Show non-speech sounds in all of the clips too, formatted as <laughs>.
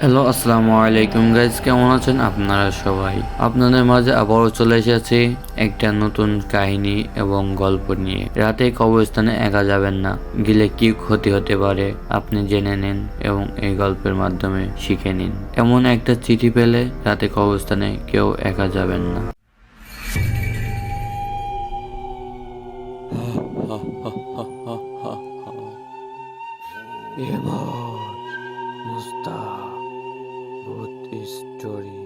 Hello আসসালামু আলাইকুম guys কেমন আছেন? আপনারা সবাই। আপনাদের মাঝে আবারও চলে এসেছি একটা নতুন কাহিনী এবং গল্প নিয়ে। রাতে কবরস্থানে একা যাবেন না। গেলে কি ক্ষতি হতে পারে, আপনি জেনে নিন এবং এই গল্পের মাধ্যমে শিখে নিন। এমন একটা চিঠি পেলে রাতে কবরস্থানে কেউ একা যাবেন না। <laughs> এবার ভূত স্টোরি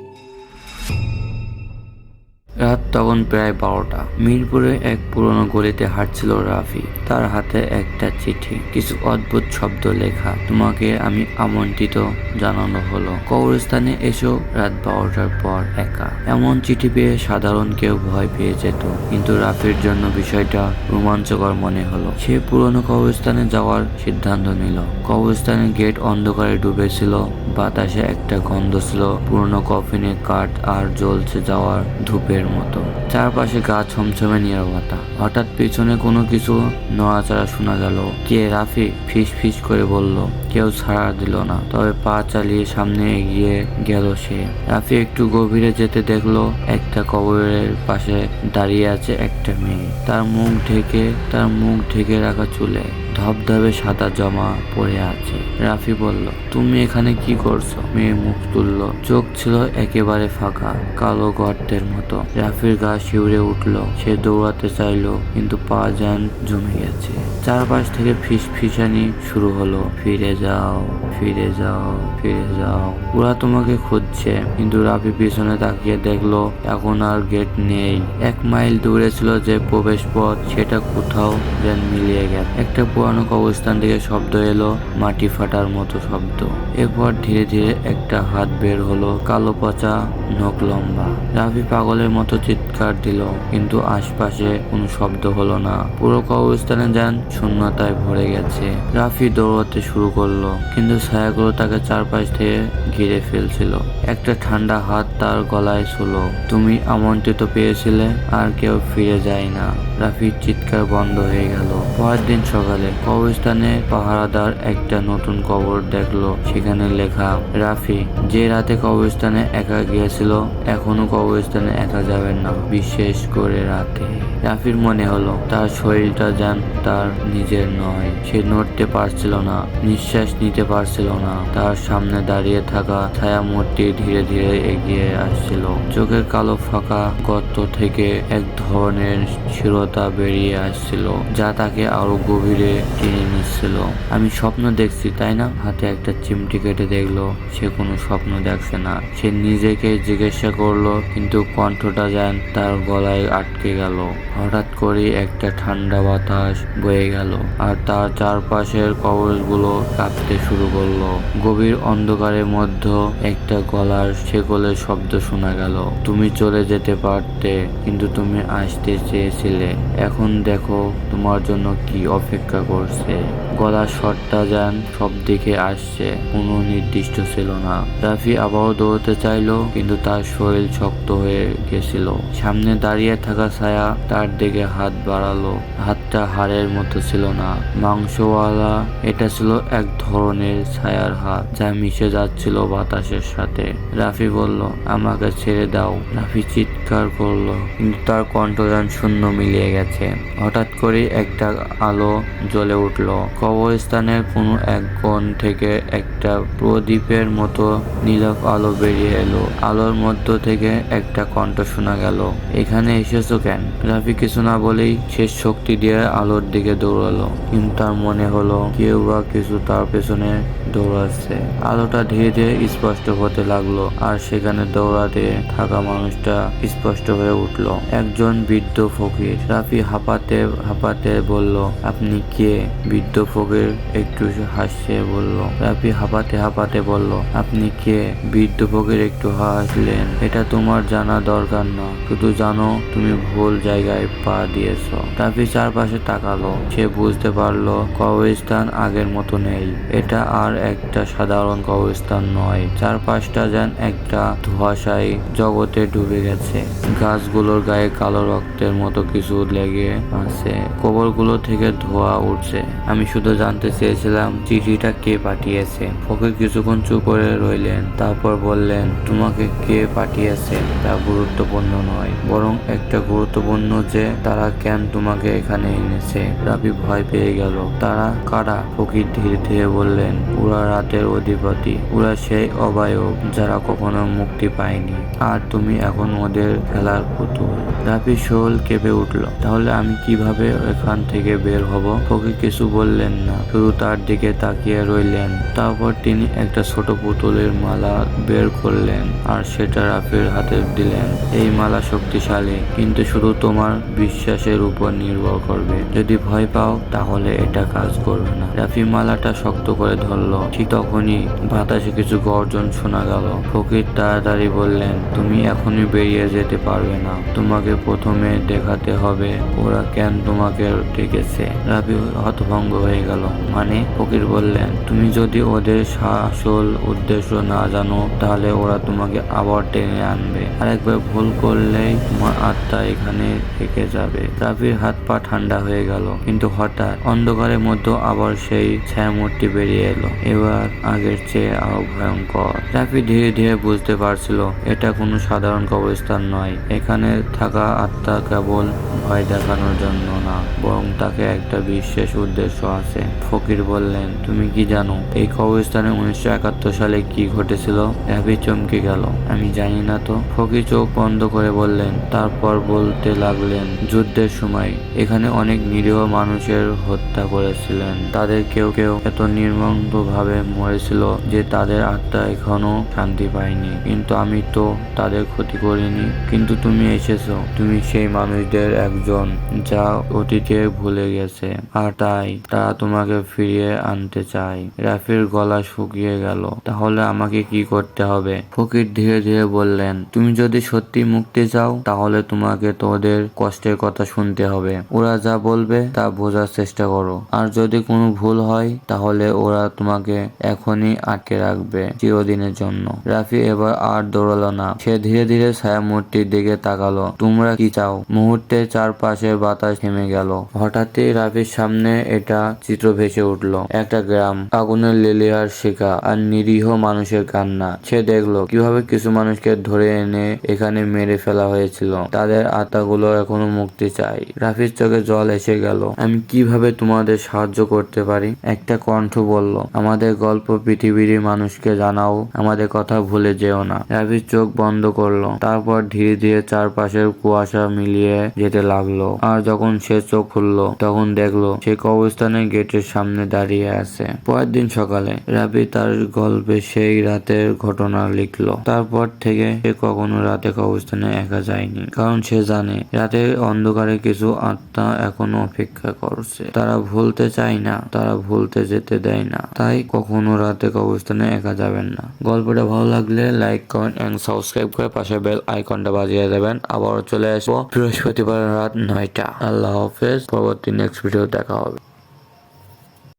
রাত তখন প্রায় বারোটা। মিরপুরে এক পুরনো গলিতে হাঁটছিল রাফি। তার হাতে একটা চিঠি। কিছু অদ্ভুত শব্দ লেখা। তোমাকে আমি আমন্ত্রিত জানানো হলো। কবরস্থানে এসো রাত বারোটার পর একা। এমন চিঠি পেয়ে সাধারণ কেউ ভয় পেয়ে যেত। কিন্তু রাফির জন্য বিষয়টা রোমাঞ্চকর মনে হলো। সে পুরনো কবরস্থানে যাওয়ার সিদ্ধান্ত নিল। কবরস্থানের গেট অন্ধকারে ডুবেছিল। বাতাসে একটা গন্ধ ছিল পুরনো কফিনে কাঠ আর জ্বলছে যাওয়ার ধূপের মতো। চারপাশে গা ছমছমে নীরবতা হঠাৎ পেছনে কোনো কিছু নড়াচড়া শোনা গেল। কে? রাফি ফিস ফিস করে বলল, কেউ ছাড়া দিল না। তবে পা চালিয়ে সামনে এগিয়ে গেল সে। রাফি একটু গভীরে যেতে দেখল, একটা কবরের পাশে দাঁড়িয়ে আছে একটা মেয়ে। তার মুখ ঢেকে, তার মুখ ঢেকে রাখা চুলে। ধবধবে সাদা জমা পড়ে আছে। রাফি বলল, তুমি এখানে কি করছ? মেয়ে মুখ তুলল। চোখ ছিল একেবারে ফাঁকা, কালো গর্তের মতো। রাফির গা শিউরে উঠল। সে দৌড়াতে চাইলো, কিন্তু পা যেন জমে গেছে। চারপাশ থেকে ফিস ফিসানি শুরু হলো। ফিরে যাও ফিরে যাও ফিরে যাও। ওরা তোমাকে খুঁজছে। কিন্তু রাফি পিছনে তাকিয়ে দেখল, এখন আর গেট নেই। এক মাইল দূরে ছিল যে প্রবেশ পথ সেটা কোথাও যেন মিলিয়ে গেছে একটা পুরানো অবস্থান থেকে শব্দ এলো, মাটি ফাটার মতো শব্দ। এরপর ধীরে ধীরে একটা হাত বের হলো, কালো, পচা, নখ লম্বা। রাফি পাগলের মতো চিৎকার দিল, কিন্তু আশপাশে কোনো শব্দ হলো না। পুরো কবরস্থানে যান শূন্যতায় ভরে গেছে। রাফি দৌড়াতে শুরু করল, কিন্তু ছায়াগুলো তাকে চারপাশ থেকে ঘিরে ফেলছিল। একটা ঠান্ডা হাত তার গলায় ছিল তুমি আমন্ত্রিত পেয়েছিলে, আর কেউ ফিরে যায় না। রাফির চিৎকার বন্ধ হয়ে গেল। পরের দিন সকালে কবরস্থানে পাহারাদার একটা নতুন কবর দেখল। সেখানে লেখা, রাফি, যে রাতে কবরস্থানে একা গিয়েছিল, এখনও কবরস্থানে একা যাবেন না। বিশেষ করে রাতে। রাফির মনে হলো, তার শরীরটা যেন তার নিজের নয়। সে নড়তে পারছিল না, নিঃশ্বাস নিতে পারছিল না। তার সামনে দাঁড়িয়ে থাকা ছায়া মূর্তি ধীরে ধীরে এগিয়ে আসছিল। চোখের কালো ফাঁকা গর্ত থেকে এক ধরনের শিরতা বেরিয়ে আসছিল, যা তাকে আরও গভীরে টেনে নিচ্ছিল আমি স্বপ্ন দেখছি, তাই না? হাতে একটা চিমটি কেটে দেখল, সে কোনো স্বপ্ন দেখছে না। সে নিজেকে জিজ্ঞাসা করল, কিন্তু কণ্ঠটা যেন তার গলায় আটকে গেল। হঠাৎ করে একটা ঠান্ডা বাতাস বয়ে গেল, আর তার চারপাশের কবরগুলো কাঁপতে শুরু করল। গভীর অন্ধকারের মধ্যে একটা গলার শেকলের শব্দ শোনা গেল, তুমি চলে যেতে পারতে, কিন্তু তুমি আসতে চেয়েছিলে। এখন দেখো তোমার জন্য কি অপেক্ষা করছে। গলার শটটা যেন সব দিকে আসছে, কোনো নির্দিষ্ট ছিল না। রাফি আবারও দৌড়তে চাইলো, কিন্তু তার শরীর শক্ত হয়ে গেছিল। সামনে দাঁড়িয়ে থাকা ছায়া তার দিকে হাত বাড়ালো। হাতটা হাড়ের মতো ছিল না। মাংসওয়ালা, এটা ছিল এক ধরনের ছায়ার হাত যা মিশে যাচ্ছিল বাতাসের সাথে। রাফি বলল, আমাকে ছেড়ে দাও। রাফি চিৎকার করল, কিন্তু তার কণ্ঠ যেন শূন্য মিলিয়ে গেছে। হঠাৎ করে একটা আলো জ্বলে উঠল। কবরস্থানের কোনো এক কোণ থেকে একটা প্রদীপের মতো নীলক আলো বেরিয়ে এলো। আলোর মধ্য থেকে একটা কণ্ঠ শোনা গেল। এখানে এসেছ কেন? রাফি কিছু না বলেই শেষ শক্তি দিয়ে আলোর দিকে দৌড়ালো। কিন্তু তার মনে হলো কেউ বা কিছু তার পেছনে দৌড়াচ্ছে। আলোটা ধীরে ধীরে স্পষ্ট হতে লাগল আর সেখানে দৌড়াতে থাকা মানুষটা স্পষ্ট হয়ে উঠল। একজন বৃদ্ধ ফকির। রাফি হাঁপাতে হাঁপাতে বলল, আপনি কে? বৃদ্ধ ফকির একটু হাসছে, বলল রাফি হাঁপাতে হাঁপাতে বলল, আপনি কে? বৃদ্ধ ফকির একটু হাসলেন, এটা তোমার জানা দরকার না, শুধু জানো তুমি ভুল জায়গায় পা দিয়েছ। রাফি চারপাশে তাকালো, সে বুঝতে পারল কবরস্থান আগের মতো নেই। এটা আর একটা সাধারণ কবরস্থান নয়, চারপাশটা যেন একটা ধোঁয়াশাই জগতে ডুবে গেছে। গাছগুলোর গায়ে কালো রক্তের মতো কিছু লেগে আছে। কবরগুলো থেকে ধোঁয়া উঠছে আমি শুধু জানতে চেয়েছিলাম, চিঠিটা কে পাঠিয়েছে। ফকির কিছুক্ষণ চুপ করে রইলেন, তারপর বললেন, তোমাকে কে পাঠিয়েছে? তা গুরুত্বপূর্ণ নয়, বরং একটা গুরুত্বপূর্ণ যে তারা কেন তোমাকে এখানে এনেছে। রাবি ভয় পেয়ে গেল। তারা কারা? ফকির ধীরে ধীরে বললেন ওরা রাতের অধিপতি ওরা সেই অবায়ব যারা কখনো মুক্তি পায়নি। আর তুমি এখন ওদের খেলার পুতুল। রাবি শোল কেঁপে উঠল, তাহলে আমি কীভাবে এখান থেকে বের হব? ফকির কিছু বললেন না। শুধু তার দিকে তাকিয়ে রইলেন। তারপর তিনি একটা ছোট পুতুলের মালা বের করলেন আর সেটা রাফির হাতে দিলেন। এই মালা শক্তিশালী, কিন্তু শুধু তোমার বিশ্বাসের উপর নির্ভর করবে। যদি ভয় পাও, তাহলে এটা কাজ করবে না। রাফি মালাটা শক্ত করে ধরলো। ঠিক তখনই বাতাসে কিছু গর্জন শোনা গেল। ফকির তাড়াতাড়ি বললেন, তুমি এখনই বেরিয়ে যেতে পারবে না। তোমাকে প্রথমে দেখাতে হবে ওরা কেন তোমাকে ডেকেছে। রাফি হতভঙ্গ হয়ে গেল। মানে ফকির বললেন, তুমি যদি ওদের আসল উদ্দেশ্য না জানো, তাহলে ওরা তোমাকে আবার টেনে আনবে। আরেকবার ভুল করলেই তোমার আত্মা এখানে থেকে যাবে। রাফির হাত পা ঠান্ডা হয়ে গেল, কিন্তু হঠাৎ অন্ধকারের মধ্যে আবার সেই ছায়ামূর্তি বেরিয়ে এলো। এবার আগের চেয়ে আরও ভয়ঙ্কর। রাফি ধীরে ধীরে বুঝতে পারছিল, এটা কোনো সাধারণ কবরস্থান নয়। এখানে থাকা আত্মা কেবল ভয় দেখানোর জন্য না, বরং তাকে একটা বিশেষ উদ্দেশ্য আছে। ফকির বললেন, তুমি কি জানো, এই কবরস্থানে উনিশশো একাত্তর সালে কি ঘটেছিল? রাফি চমকে গেল। আমি জানি না তো। ফকির চোখ বন্ধ করে বললেন, তারপর বলতে লাগলেন, যুদ্ধের সময় এখানে অনেক নিরীহ মানুষের হত্যা করেছিলেন। তাদের কেউ কেউ এত নির্মম ভাবে মরেছিল যে তাদের আত্মা এখনও শান্তি পায়নি। কিন্তু আমি তো তাদের ক্ষতি করিনি। কিন্তু তুমি এসেছ। তুমি সেই মানুষদের একজন যা অতীতে ভুলে গেছে। আর তাই তা তোমাকে ফিরিয়ে আনতে চাই। রাফির গলা শুকিয়ে গেল। তাহলে আমাকে কি করতে হবে? ফকির ধীরে ধীরে বললেন, তুমি যদি সত্যি মুক্তি চাও, তাহলে তোমাকে তোদের কষ্টের কথা শুনতে হবে। ওরা যা বলবে, তা বোঝার চেষ্টা করো। আর যদি কোনো ভুল হয়, তাহলে ওরা তোমাকে এখনই আটকে রাখবে চিরদিনের জন্য রাফি এবার আর দৌড়ালো না। সে ধীরে ধীরে ছায়ামূর্তির দিকে তাকালো। তোমরা কি চাও? মুহূর্তে চারপাশের বাতাস থেমে গেল। হঠাৎই রাফির সামনে এটা চিত্র ভেসে উঠল। একটা গ্রাম, আগুনের লেলিয়ার শিকা আর নিরীহ মানুষের কান্না। সে দেখল কীভাবে কিছু মানুষকে ধরে এনে এখানে মেরে ফেলা হয়েছিল। তাদের আত্মাগুলো এখনও মুক্তি চাই। রাফির চোখে জল এসে গেল। আমি কীভাবে তোমাদের সাহায্য করতে পারি? একটা কণ্ঠ বলল, আমাদের গল্প পৃথিবীর মানুষকে জানাও, আমাদের কথা ভুলে যেও না। রাফির চোখ বন্ধ করল। তারপর ধীরে ধীরে চারপাশের কুয়াশা মিলিয়ে যেতে লাগল। আর যখন সে চোখ খুললো, তখন দেখল সে কবরস্থানের গেটের সামনে দাঁড়িয়ে আছে। পরের দিন সকালে রাবি তার গল্পে সেই রাতের ঘটনা লিখলো। তারপর থেকে সে কখনো রাতে কবরস্থানে একা যায়নি, কারণ সে জানে রাতের অন্ধকারে কিছু আত্মা এখনও অপেক্ষা করছে। তারা ভুলতে চায় না, তারা ভুলতে যেতে দেয় না, তাই কখনো রাতে কবরস্থানে একা যাবেন না। গল্পটা ভালো লাগলে লাইক, কমেন্ট এন্ড সাবস্ক্রাইব করে পাশে বেল আইকনটা বাজিয়ে দেবেন। আবারও চলে আসব বৃহস্পতিবার রাত নয়টা। আল্লাহ হাফেজ, পরবর্তী নেক্সট ভিডিও দেখা হবে